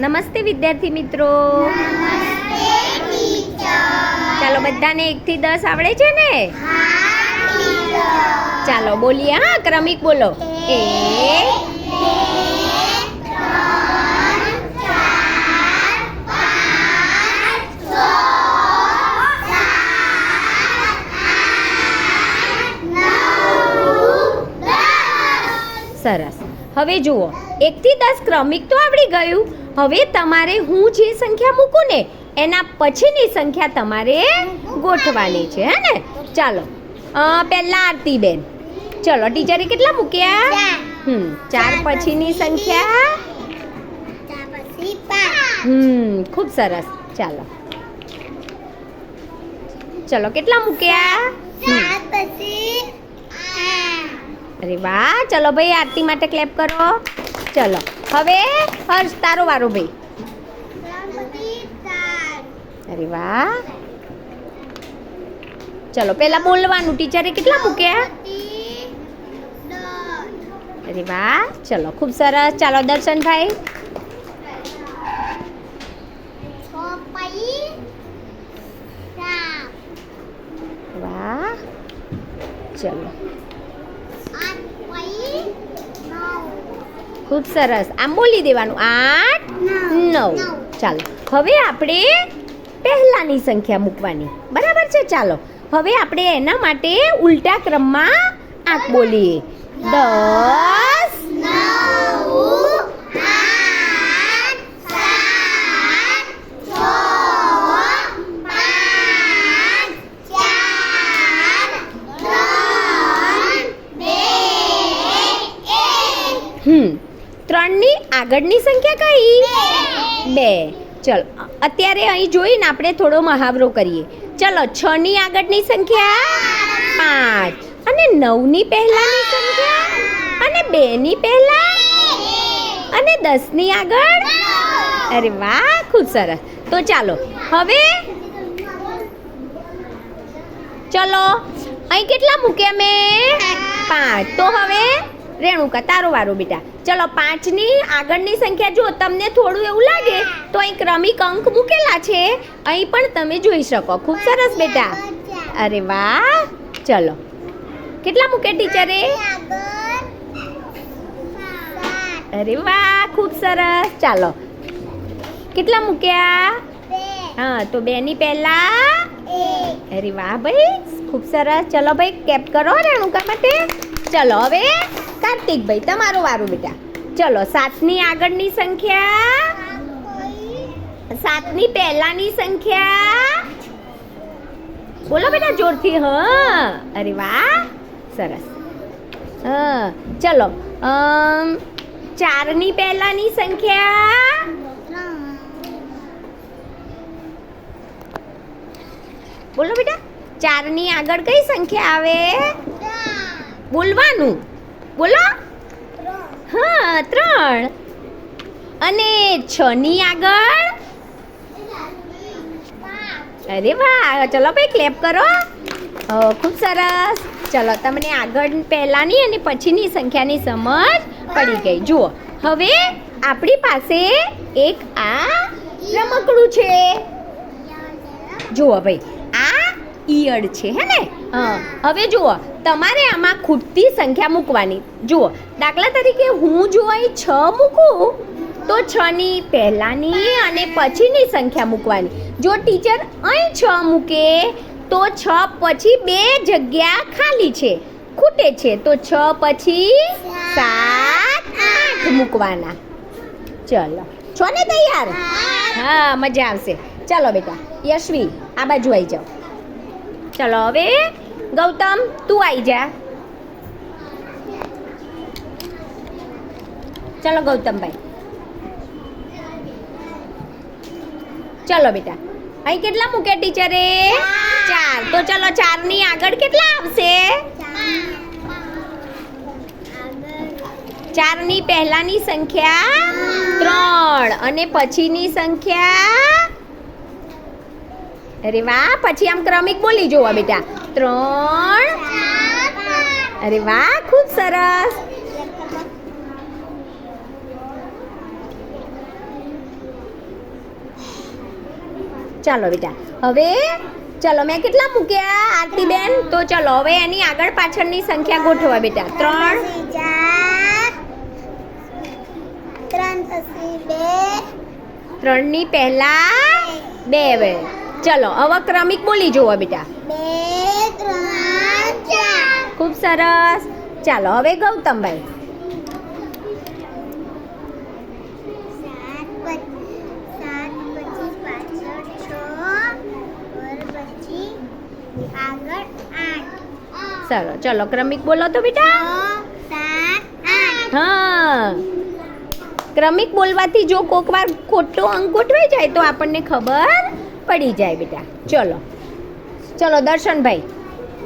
નમસ્તે વિદ્યાર્થી મિત્રો. ચાલો બધાને એકથી દસ આવડે છે ને? ચાલો બોલીએ. હા, ક્રમિક બોલો. એક સરસ. હવે જુઓ, એકથી દસ ક્રમિક તો આવડી ગયું. હવે તમારે હું જે સંખ્યા મૂકું ને એના પછીની સંખ્યા તમારે ગોઠવાની છે હે ને? ચાલો. પહેલાં આરતી આરતીબેન ચલો ટીચરે કેટલા મૂક્યા? હમ ચાર પછીની સંખ્યા? હમ ખૂબ સરસ. ચાલો. ચલો કેટલા મૂક્યા. અરે વાહ ચલો ભાઈ આરતી માટે ક્લેપ કરો. ચલો. હવે હર્ષ તારો વારો ભાઈ અરે વાહ. ચલો, પેલા બોલવાનું. ટીચરે કેટલા મૂક્યા? અરે વાહ. ચલો, ખૂબ સરસ. ચાલો, દર્શનભાઈ. વાહ. ચલો. ખૂબ સરસ. આમ બોલી દેવાનું. આઠ નવ. ચાલો. હવે આપણે પહેલાની સંખ્યા મૂકવાની. બરાબર છે? ચાલો. હવે આપણે એના માટે ઉલટા ક્રમમાં આંક બોલીએ. દસ હમ. ત્રણની આગળની સંખ્યા કઈ? બે. ચલો, અત્યારે અહીં જોઈને આપણે થોડો મહાવરો કરીએ. ચલો છ ની આગળની સંખ્યા? પાંચ. અને નવની પહેલાની સંખ્યા? અને બે ની પહેલા? અને દસની આગળ? અરે વાહ, ખૂબ સરસ. તો ચાલો, હવે? ચલો, અહીં કેટલા મૂક્યા મેં? પાંચ. તો હવે, રેણુકા, તારો વારો બેટા. ચલો પાંચની આગળની સંખ્યા જો તમને થોડું એવું લાગે તો અહીં ક્રમિક અંક મૂકેલા છે. અહીં પણ તમે જોઈ શકો. ખૂબ સરસ બેટા. અરે વાહ. ચલો. કેટલા મૂકે ટીચરે? અરે વાહ ખૂબ સરસ. ચાલો. કેટલા મૂક્યા? હા તો બે ની પહેલા અરે વાહ ભાઈ ખૂબ સરસ. ચલો ભાઈ કેપ કરો રેણુકા માટે. ચલો હવે કાર્તિકભાઈ તમારો વારો બેટા. ચલો, સાતની આગળની સંખ્યા? સાતની પહેલાની સંખ્યા? બોલો બેટા જોરથી, હ. અરે વાહ, સરસ. હા, ચલો ચારની પહેલાની સંખ્યા? બોલો બેટા, ચારની આગળ કઈ સંખ્યા આવે? બોલવાનું. બોલો. હા ત્રણ. અને છ ની આગળ? અરે વાહ ચલો ભાઈ ક્લેપ કરો. ખૂબ સરસ. ચલો તમને આગળ પહેલાની અને પછીની સંખ્યાની સમજ પડી ગઈ. જુઓ હવે આપણી પાસે એક આ રમકડું છે. જુઓ ભાઈ આ ઈયળ છે હે ને? હા હવે જુઓ તમારે આમાં ખૂટતી સંખ્યા મૂકવાની. જુઓ, દાખલા તરીકે હું જો અહીં છ મૂકું, તો છની પહેલાંની અને પછીની સંખ્યા મૂકવાની. જો ટીચર અહીં છ મૂકે, તો છ પછી બે જગ્યા ખાલી છે. ખૂટે છે, તો છ પછી સાત, આઠ મૂકવાના. ચલો. છો ને તૈયાર? હા, મજા આવશે. ચલો બેટા, યશવી, આ બાજુ આવી જાઓ. ચલો હવે ગૌતમ, તું આવી જા. ચલો ગૌતમભાઈ. ચલો બેટા. અહીં કેટલા મૂકે ટીચરે? ચાર. તો ચલો ચારની આગળ કેટલા આવશે? ચારની પહેલાની સંખ્યા ત્રણ અને પછીની સંખ્યા અરે વાહ, પછી આમ ક્રમિક બોલી જોવા બેટા. ત્રણ. અરે વાહ, ખૂબ સરસ. ચાલો બેટા, હવે ચલો, મેં કેટલા મૂક્યા, આરતી બેન? તો ચલો, હવે એની આગળ પાછળની સંખ્યા ગોઠવા બેટા. ત્રણ. ત્રણની પહેલા બે વે ચલો હવે ક્રમિક બોલી જુઓ બેટા. બે. ખૂબ સરસ. ચાલો હવે ગૌતમભાઈ. સરસ ચલો ક્રમિક બોલો તો બેટા. હા. ક્રમિક બોલવાથી જો કોક વાર ખોટો અંક ગોઠવાઈ જાય તો આપણને ખબર પડી જાય બેટા. ચલો. ચલો દર્શનભાઈ.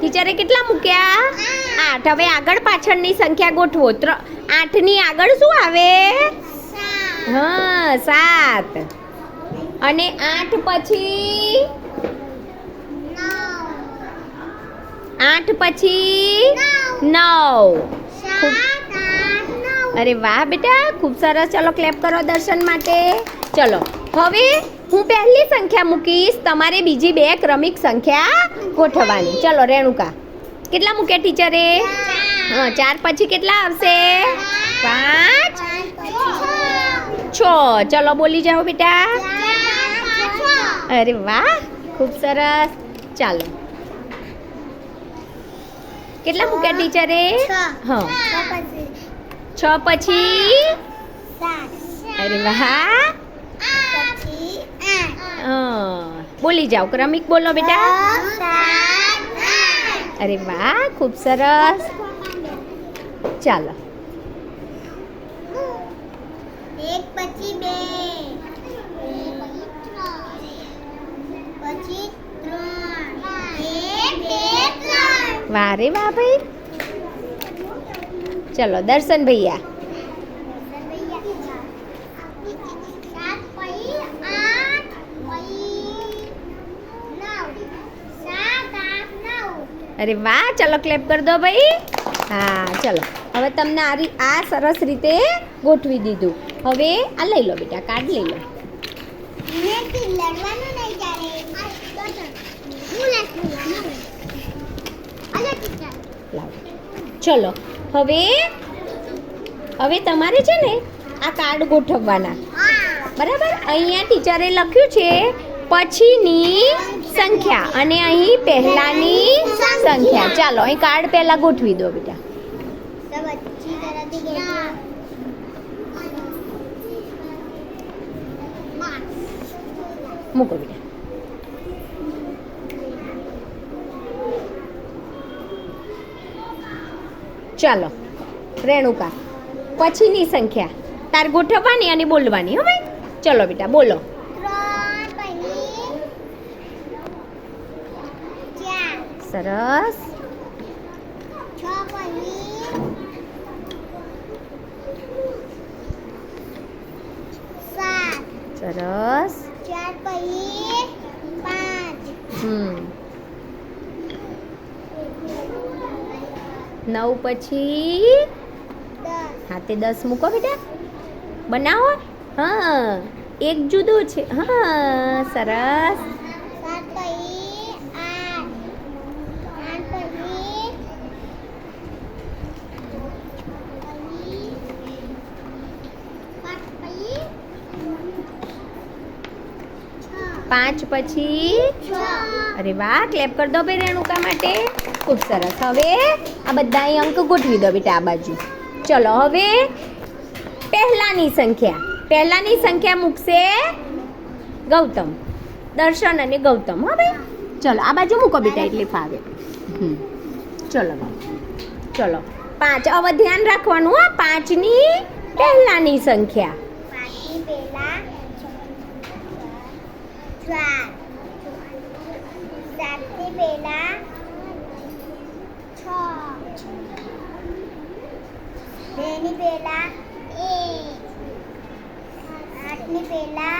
ટીચરે કેટલા મૂક્યા? આઠ. હવે આગળ પાછળની સંખ્યા ગોઠવો. આઠની આગળ શું આવે? હા સાત. અને આઠ પછી? આઠ પછી? નવ. અરે વાહ બેટા ખૂબ સરસ. ચલો ક્લેપ કરો દર્શન માટે. ચલો હવે હું પહેલી સંખ્યા મૂકીશ તમારે બીજી બે ક્રમિક સંખ્યા ગોઠવવાની. ચલો રેણુકા કેટલા મૂકે ટીચરે? હા ચાર પછી કેટલા આવશે? પાંચ? છ. ચલો બોલી જાઓ બેટા. અરે વાહ ખૂબ સરસ. ચાલો. કેટલા મૂક્યા ટીચરે? હા. છ પછી. અરે વાહ. બોલી જાઓ ક્રમિક બોલો બેટા. અરે વાહ ખૂબ સરસ. ચાલો. એક પછી બે. પછી ત્રણ. એક વાહ વાહ ભાઈ. ચલો દર્શન ભૈયા સાત પછી આઠ પછી નવ સાત આઠ નવ અરે વાહ, ચલો ક્લેપ કરી દો ભાઈ. હા, ચલો. હવે તમને આ આ સરસ રીતે ગોઠવી દીધું. હવે આ લઈ લો બેટા કાર્ડ લઈ લો. ચલો, હવે હવે તમારે છે ને આ કાર્ડ ગોઠવવાના. બરાબર? અહીંયા ટીચરે લખ્યું છે, પછીની સંખ્યા અને અહીં પહેલાની સંખ્યા. ચાલો, અહીં કાર્ડ પહેલા ગોઠવી દો બેટા. મૂકો બેટા. ચાલો, રેણુકા, પછીની સંખ્યા. તાર ગોઠવવાની અને બોલવાની હો ભાઈ. ચલો બેટા, બોલો. સરસ. સરસ. હમ. નવ પછી હા તે દસ મૂકો બેટા. બનાવો. હા, એક જુદું છે. હા, સરસ. સાત પછી આઠ આઠ પછી પાંચ પછી પાંચ પછી અરે વાહ ક્લેપ કરી દો ભાઈ રેણુકા માટે. ખૂબ સરસ. હવે આ બધા અંક ગોઠવી દો બેટા આ બાજુ. ચલો હવે પહેલાની સંખ્યા. પહેલાની સંખ્યા મૂકશે ગૌતમ. દર્શન અને ગૌતમ, હો ભાઈ ચલો, આ બાજુ મૂકો બેટા એટલે ફાવે. ચલો ચલો. પાંચ. હવે ધ્યાન રાખવાનું, હો. પાંચની પહેલાની સંખ્યા. ચાર સાતની પહેલા છ બેની પહેલા એક આઠની પહેલા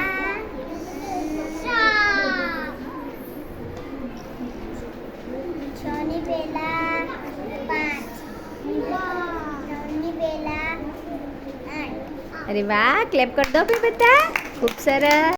છની પહેલા પાંચ નવની પહેલા આઠ અરે વાહ ક્લેપ કરી દો બધા. ખૂબ સરસ.